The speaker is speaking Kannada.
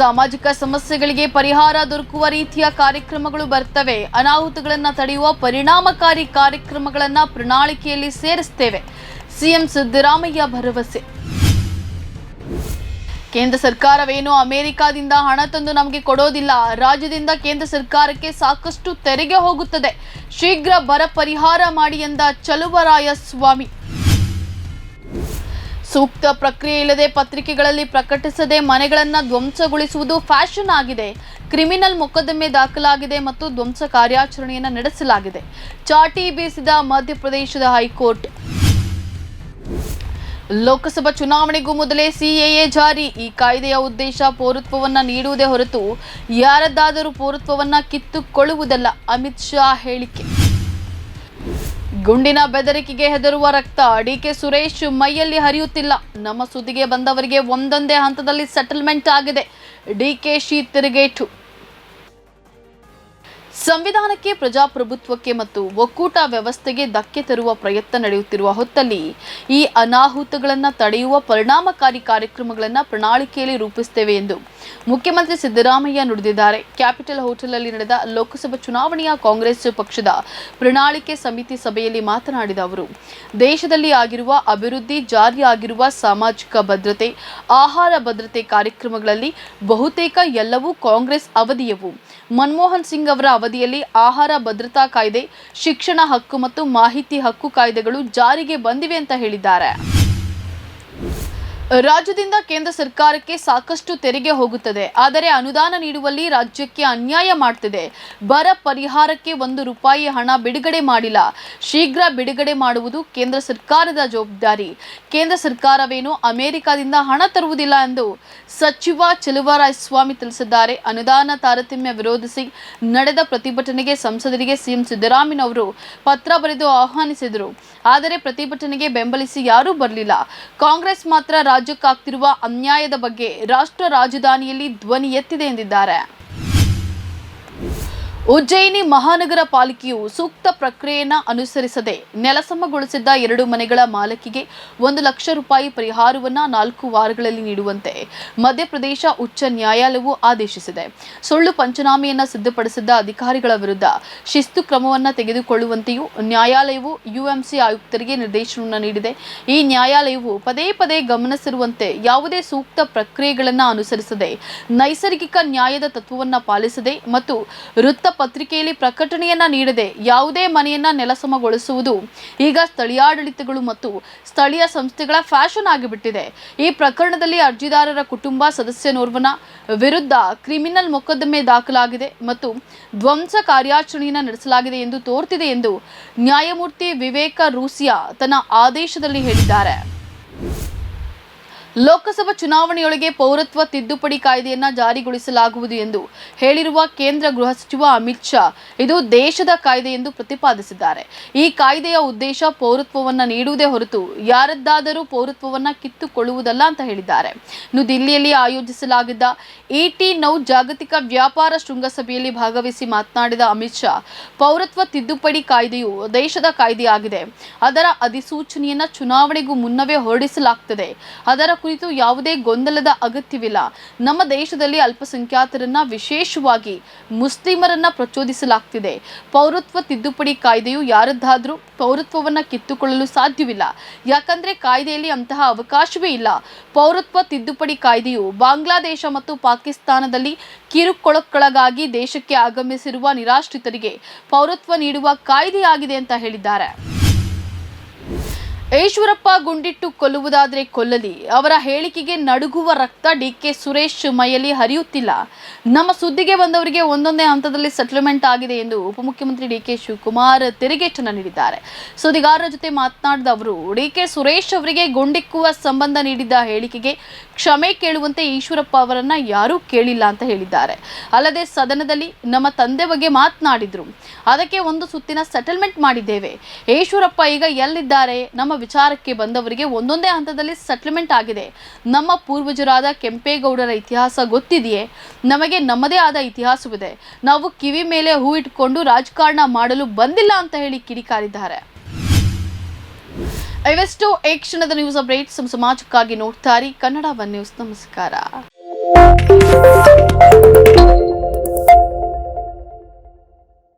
ಸಾಮಾಜಿಕ ಸಮಸ್ಯೆಗಳಿಗೆ ಪರಿಹಾರ ದೊರಕುವ ರೀತಿಯ ಕಾರ್ಯಕ್ರಮಗಳು ಬರ್ತವೆ. ಅನಾಹುತಗಳನ್ನು ತಡೆಯುವ ಪರಿಣಾಮಕಾರಿ ಕಾರ್ಯಕ್ರಮಗಳನ್ನು ಪ್ರಣಾಳಿಕೆಯಲ್ಲಿ ಸೇರಿಸ್ತೇವೆ. ಸಿಎಂ ಸಿದ್ದರಾಮಯ್ಯ ಭರವಸೆ. ಕೇಂದ್ರ ಸರ್ಕಾರವೇನು ಅಮೆರಿಕಾದಿಂದ ಹಣ ತಂದು ನಮಗೆ ಕೊಡೋದಿಲ್ಲ. ರಾಜ್ಯದಿಂದ ಕೇಂದ್ರ ಸರ್ಕಾರಕ್ಕೆ ಸಾಕಷ್ಟು ತೆರಿಗೆ ಹೋಗುತ್ತದೆ. ಶೀಘ್ರ ಬರ ಪರಿಹಾರ ಮಾಡಿ ಎಂದ ಚಲುವರಾಯ ಸ್ವಾಮಿ. ಸೂಕ್ತ ಪ್ರಕ್ರಿಯೆ ಇಲ್ಲದೆ ಪತ್ರಿಕೆಗಳಲ್ಲಿ ಪ್ರಕಟಿಸದೆ ಮನೆಗಳನ್ನು ಧ್ವಂಸಗೊಳಿಸುವುದು ಫ್ಯಾಷನ್ ಆಗಿದೆ. ಕ್ರಿಮಿನಲ್ ಮೊಕದ್ದಮೆ ದಾಖಲಾಗಿದೆ ಮತ್ತು ಧ್ವಂಸ ಕಾರ್ಯಾಚರಣೆಯನ್ನು ನಡೆಸಲಾಗಿದೆ. ಚಾಟಿ ಬೀಸಿದ ಮಧ್ಯಪ್ರದೇಶದ ಹೈಕೋರ್ಟ್. ಲೋಕಸಭಾ ಚುನಾವಣೆಗೂ ಮೊದಲೇ ಸಿಎಎ ಜಾರಿ. ಈ ಕಾಯ್ದೆಯ ಉದ್ದೇಶ ಪೌರತ್ವವನ್ನು ನೀಡುವುದೇ ಹೊರತು ಯಾರದ್ದಾದರೂ ಪೌರತ್ವವನ್ನು ಕಿತ್ತುಕೊಳ್ಳುವುದಲ್ಲ. ಅಮಿತ್ ಶಾ ಹೇಳಿಕೆ. ಗುಂಡಿನ ಬೆದರಿಕೆಗೆ ಹೆದರುವ ರಕ್ತ, ಡಿಕೆ ಸುರೇಶ್ ಮೈಯಲ್ಲಿ ಹರಿಯುತ್ತಿಲ್ಲ. ನಮ್ಮ ಸುದ್ದಿಗೆ ಬಂದವರಿಗೆ ಒಂದೊಂದೇ ಹಂತದಲ್ಲಿ ಸೆಟಲ್ಮೆಂಟ್ ಆಗಿದೆ. ಡಿಕೆಶಿ ತಿರುಗೇಟು. ಸಂವಿಧಾನಕ್ಕೆ, ಪ್ರಜಾಪ್ರಭುತ್ವಕ್ಕೆ ಮತ್ತು ಒಕ್ಕೂಟ ವ್ಯವಸ್ಥೆಗೆ ಧಕ್ಕೆ ತರುವ ಪ್ರಯತ್ನ ನಡೆಯುತ್ತಿರುವ ಹೊತ್ತಲ್ಲಿ ಈ ಅನಾಹುತಗಳನ್ನು ತಡೆಯುವ ಪರಿಣಾಮಕಾರಿ ಕಾರ್ಯಕ್ರಮಗಳನ್ನು ಪ್ರಣಾಳಿಕೆಯಲ್ಲಿ ರೂಪಿಸುತ್ತೇವೆ ಎಂದು ಮುಖ್ಯಮಂತ್ರಿ ಸಿದ್ದರಾಮಯ್ಯ ನುಡಿದಿದ್ದಾರೆ. ಕ್ಯಾಪಿಟಲ್ ಹೋಟೆಲ್ನಲ್ಲಿ ನಡೆದ ಲೋಕಸಭಾ ಚುನಾವಣೆಯ ಕಾಂಗ್ರೆಸ್ ಪಕ್ಷದ ಪ್ರಣಾಳಿಕೆ ಸಮಿತಿ ಸಭೆಯಲ್ಲಿ ಮಾತನಾಡಿದ ಅವರು, ದೇಶದಲ್ಲಿ ಆಗಿರುವ ಅಭಿವೃದ್ಧಿ ಜಾರಿಯಾಗಿರುವ ಸಾಮಾಜಿಕ ಭದ್ರತೆ, ಆಹಾರ ಭದ್ರತೆ ಕಾರ್ಯಕ್ರಮಗಳಲ್ಲಿ ಬಹುತೇಕ ಎಲ್ಲವೂ ಕಾಂಗ್ರೆಸ್ ಅವಧಿಯವು. ಮನಮೋಹನ್ ಸಿಂಗ್ ಅವರ ಅವಧಿಯಲ್ಲಿ ಆಹಾರ ಭದ್ರತಾ ಕಾಯ್ದೆ ಶಿಕ್ಷಣ ಹಕ್ಕು ಮತ್ತು ಮಾಹಿತಿ ಹಕ್ಕು ಕಾಯ್ದೆಗಳು ಜಾರಿಗೆ ಬಂದಿವೆ ಅಂತ ಹೇಳಿದ್ದಾರೆ. ರಾಜ್ಯದಿಂದ ಕೇಂದ್ರ ಸರ್ಕಾರಕ್ಕೆ ಸಾಕಷ್ಟು ತೆರಿಗೆ ಹೋಗುತ್ತದೆ. ಆದರೆ ಅನುದಾನ ನೀಡುವಲ್ಲಿ ರಾಜ್ಯಕ್ಕೆ ಅನ್ಯಾಯ ಮಾಡ್ತಿದೆ. ಬರ ಪರಿಹಾರಕ್ಕೆ ಒಂದು ರೂಪಾಯಿ ಹಣ ಬಿಡುಗಡೆ ಮಾಡಿಲ್ಲ. ಶೀಘ್ರ ಬಿಡುಗಡೆ ಮಾಡುವುದು ಕೇಂದ್ರ ಸರ್ಕಾರದ ಜವಾಬ್ದಾರಿ. ಕೇಂದ್ರ ಸರ್ಕಾರವೇನು ಅಮೆರಿಕದಿಂದ ಹಣ ತರುವುದಿಲ್ಲ ಎಂದು ಸಚಿವ ಸ್ವಾಮಿ ತಿಳಿಸಿದ್ದಾರೆ. ಅನುದಾನ ತಾರತಮ್ಯ ವಿರೋಧಿಸಿ ನಡೆದ ಪ್ರತಿಭಟನೆಗೆ ಸಂಸದರಿಗೆ ಸಿಎಂ ಸಿದ್ದರಾಮಯ್ಯನವರು ಪತ್ರ ಬರೆದು ಆಹ್ವಾನಿಸಿದರು. ಆದರೆ ಪ್ರತಿಭಟನೆಗೆ ಬೆಂಬಲಿಸಿ ಯಾರೂ ಬರಲಿಲ್ಲ. ಕಾಂಗ್ರೆಸ್ ಮಾತ್ರ ರಾಜ್ಯಕ್ಕಾಗ್ತಿರುವ ಅನ್ಯಾಯದ ಬಗ್ಗೆ ರಾಷ್ಟ್ರ ರಾಜಧಾನಿಯಲ್ಲಿ ಧ್ವನಿ ಎತ್ತಿದೆ ಎಂದಿದ್ದಾರೆ. ಉಜ್ಜಯಿನಿ ಮಹಾನಗರ ಪಾಲಿಕೆಯು ಸೂಕ್ತ ಪ್ರಕ್ರಿಯೆಯನ್ನು ಅನುಸರಿಸದೆ ನೆಲಸಮಗೊಳಿಸಿದ್ದ ಎರಡು ಮನೆಗಳ ಮಾಲಕಿಗೆ ಒಂದು ಲಕ್ಷ ರೂಪಾಯಿ ಪರಿಹಾರವನ್ನು ನಾಲ್ಕು ವಾರಗಳಲ್ಲಿ ನೀಡುವಂತೆ ಮಧ್ಯಪ್ರದೇಶ ಉಚ್ಚ ನ್ಯಾಯಾಲಯವು ಆದೇಶಿಸಿದೆ. ಸುಳ್ಳು ಪಂಚನಾಮೆಯನ್ನು ಸಿದ್ಧಪಡಿಸಿದ್ದ ಅಧಿಕಾರಿಗಳ ವಿರುದ್ಧ ಶಿಸ್ತು ಕ್ರಮವನ್ನು ತೆಗೆದುಕೊಳ್ಳುವಂತೆಯೂ ನ್ಯಾಯಾಲಯವು ಯುಎಂಸಿ ಆಯುಕ್ತರಿಗೆ ನಿರ್ದೇಶನವನ್ನು ನೀಡಿದೆ. ಈ ನ್ಯಾಯಾಲಯವು ಪದೇ ಪದೇ ಗಮನಿಸಿರುವಂತೆ ಯಾವುದೇ ಸೂಕ್ತ ಪ್ರಕ್ರಿಯೆಗಳನ್ನು ಅನುಸರಿಸದೆ ನೈಸರ್ಗಿಕ ನ್ಯಾಯದ ತತ್ವವನ್ನು ಪಾಲಿಸದೆ ಮತ್ತು ವೃತ್ತ ಪತ್ರಿಕೆಯಲ್ಲಿ ಪ್ರಕಟಣೆಯನ್ನ ನೀಡದೆ ಯಾವುದೇ ಮನೆಯನ್ನ ನೆಲಸಮಗೊಳಿಸುವುದು ಈಗ ಸ್ಥಳೀಯಾಡಳಿತಗಳು ಮತ್ತು ಸ್ಥಳೀಯ ಸಂಸ್ಥೆಗಳ ಫ್ಯಾಷನ್ ಆಗಿಬಿಟ್ಟಿದೆ. ಈ ಪ್ರಕರಣದಲ್ಲಿ ಅರ್ಜಿದಾರರ ಕುಟುಂಬ ಸದಸ್ಯನೋರ್ವನ ವಿರುದ್ಧ ಕ್ರಿಮಿನಲ್ ಮೊಕದ್ದಮೆ ದಾಖಲಾಗಿದೆ ಮತ್ತು ಧ್ವಂಸ ಕಾರ್ಯಾಚರಣೆಯನ್ನು ನಡೆಸಲಾಗಿದೆ ಎಂದು ತೋರ್ತಿದೆ ಎಂದು ನ್ಯಾಯಮೂರ್ತಿ ವಿವೇಕ ರೂಸಿಯಾ ತನ್ನ ಆದೇಶದಲ್ಲಿ ಹೇಳಿದ್ದಾರೆ. ಲೋಕಸಭಾ ಚುನಾವಣೆಯೊಳಗೆ ಪೌರತ್ವ ತಿದ್ದುಪಡಿ ಕಾಯ್ದೆಯನ್ನು ಜಾರಿಗೊಳಿಸಲಾಗುವುದು ಎಂದು ಹೇಳಿರುವ ಕೇಂದ್ರ ಗೃಹ ಸಚಿವ ಅಮಿತ್ ಶಾ ಇದು ದೇಶದ ಕಾಯ್ದೆ ಎಂದು ಪ್ರತಿಪಾದಿಸಿದ್ದಾರೆ. ಈ ಕಾಯ್ದೆಯ ಉದ್ದೇಶ ಪೌರತ್ವವನ್ನು ನೀಡುವುದೇ ಹೊರತು ಯಾರದ್ದಾದರೂ ಪೌರತ್ವವನ್ನು ಕಿತ್ತುಕೊಳ್ಳುವುದಲ್ಲ ಅಂತ ಹೇಳಿದ್ದಾರೆ. ಇನ್ನು ದಿಲ್ಲಿಯಲ್ಲಿ ಆಯೋಜಿಸಲಾಗಿದ್ದ ಇಟಿ ನೌ ಜಾಗತಿಕ ವ್ಯಾಪಾರ ಶೃಂಗಸಭೆಯಲ್ಲಿ ಭಾಗವಹಿಸಿ ಮಾತನಾಡಿದ ಅಮಿತ್ ಶಾ, ಪೌರತ್ವ ತಿದ್ದುಪಡಿ ಕಾಯ್ದೆಯು ದೇಶದ ಕಾಯ್ದೆಯಾಗಿದೆ. ಅದರ ಅಧಿಸೂಚನೆಯನ್ನು ಚುನಾವಣೆಗೂ ಮುನ್ನವೇ ಹೊರಡಿಸಲಾಗುತ್ತದೆ ಅದರ ಕುರಿತು ಯಾವುದೇ ಗೊಂದಲದ ಅಗತ್ಯವಿಲ್ಲ. ನಮ್ಮ ದೇಶದಲ್ಲಿ ಅಲ್ಪಸಂಖ್ಯಾತರನ್ನ ವಿಶೇಷವಾಗಿ ಮುಸ್ಲಿಮರನ್ನ ಪ್ರಚೋದಿಸಲಾಗ್ತಿದೆ. ಪೌರತ್ವ ತಿದ್ದುಪಡಿ ಕಾಯ್ದೆಯು ಯಾರದ್ದಾದ್ರೂ ಪೌರತ್ವವನ್ನ ಕಿತ್ತುಕೊಳ್ಳಲು ಸಾಧ್ಯವಿಲ್ಲ. ಯಾಕಂದ್ರೆ ಕಾಯ್ದೆಯಲ್ಲಿ ಅಂತಹ ಅವಕಾಶವೇ ಇಲ್ಲ. ಪೌರತ್ವ ತಿದ್ದುಪಡಿ ಕಾಯ್ದೆಯು ಬಾಂಗ್ಲಾದೇಶ ಮತ್ತು ಪಾಕಿಸ್ತಾನದಲ್ಲಿ ಕಿರುಕೊಳಕ್ಕೊಳಗಾಗಿ ದೇಶಕ್ಕೆ ಆಗಮಿಸಿರುವ ನಿರಾಶ್ರಿತರಿಗೆ ಪೌರತ್ವ ನೀಡುವ ಕಾಯ್ದೆಯಾಗಿದೆ ಅಂತ ಹೇಳಿದ್ದಾರೆ. ಈಶ್ವರಪ್ಪ ಗುಂಡಿಟ್ಟು ಕೊಲ್ಲುವುದಾದರೆ ಕೊಲ್ಲಲಿ. ಅವರ ಹೇಳಿಕೆಗೆ ನಡುಗುವ ರಕ್ತ ಡಿ ಕೆ ಸುರೇಶ್ ಮೈಯಲ್ಲಿ ಹರಿಯುತ್ತಿಲ್ಲ. ನಮ್ಮ ಸುದ್ದಿಗೆ ಬಂದವರಿಗೆ ಒಂದೊಂದೇ ಹಂತದಲ್ಲಿ ಸೆಟಲ್ಮೆಂಟ್ ಆಗಿದೆ ಎಂದು ಉಪಮುಖ್ಯಮಂತ್ರಿ ಡಿ ಕೆ ಶಿವಕುಮಾರ್ ತಿರುಗೇಟನ್ನು ನೀಡಿದ್ದಾರೆ. ಸುದ್ದಿಗಾರರ ಜೊತೆ ಮಾತನಾಡಿದ ಅವರು, ಡಿಕೆ ಸುರೇಶ್ ಅವರಿಗೆ ಗುಂಡಿಕ್ಕುವ ಸಂಬಂಧ ನೀಡಿದ್ದ ಹೇಳಿಕೆಗೆ ಕ್ಷಮೆ ಕೇಳುವಂತೆ ಈಶ್ವರಪ್ಪ ಅವರನ್ನ ಯಾರೂ ಕೇಳಿಲ್ಲ ಅಂತ ಹೇಳಿದ್ದಾರೆ. ಅಲ್ಲದೆ ಸದನದಲ್ಲಿ ನಮ್ಮ ತಂದೆ ಬಗ್ಗೆ ಮಾತನಾಡಿದ್ರು. ಅದಕ್ಕೆ ಒಂದು ಸುತ್ತಿನ ಸೆಟಲ್ಮೆಂಟ್ ಮಾಡಿದ್ದೇವೆ. ಈಶ್ವರಪ್ಪ ಈಗ ಎಲ್ಲಿದ್ದಾರೆ? ನಮ್ಮ ವಿಚಾರಕ್ಕೆ ಬಂದವರಿಗೆ ಒಂದೊಂದೇ ಹಂತದಲ್ಲಿ ಸೆಟ್ಲ್ಮೆಂಟ್ ಆಗಿದೆ. ನಮ್ಮ ಪೂರ್ವಜರಾದ ಕೆಂಪೇಗೌಡರ ಇತಿಹಾಸ ಗೊತ್ತಿದೆಯೇ? ನಮಗೆ ನಮ್ಮದೇ ಆದ ಇತಿಹಾಸವಿದೆ. ನಾವು ಕಿವಿ ಮೇಲೆ ಹೂ ಇಟ್ಕೊಂಡು ರಾಜಕಾರಣ ಮಾಡಲು ಬಂದಿಲ್ಲ ಅಂತ ಹೇಳಿ ಕಿಡಿಕಾರಿದ್ದಾರೆ. ಇವೆಷ್ಟು ಏ ಕ್ಷಣದ ನ್ಯೂಸ್ ಅಪ್ಡೇಟ್ಸ್ ಸಮಾಜಕ್ಕಾಗಿ ನೋಡ್ತಾರೆ ಕನ್ನಡ ಒನ್ ನ್ಯೂಸ್. ನಮಸ್ಕಾರ.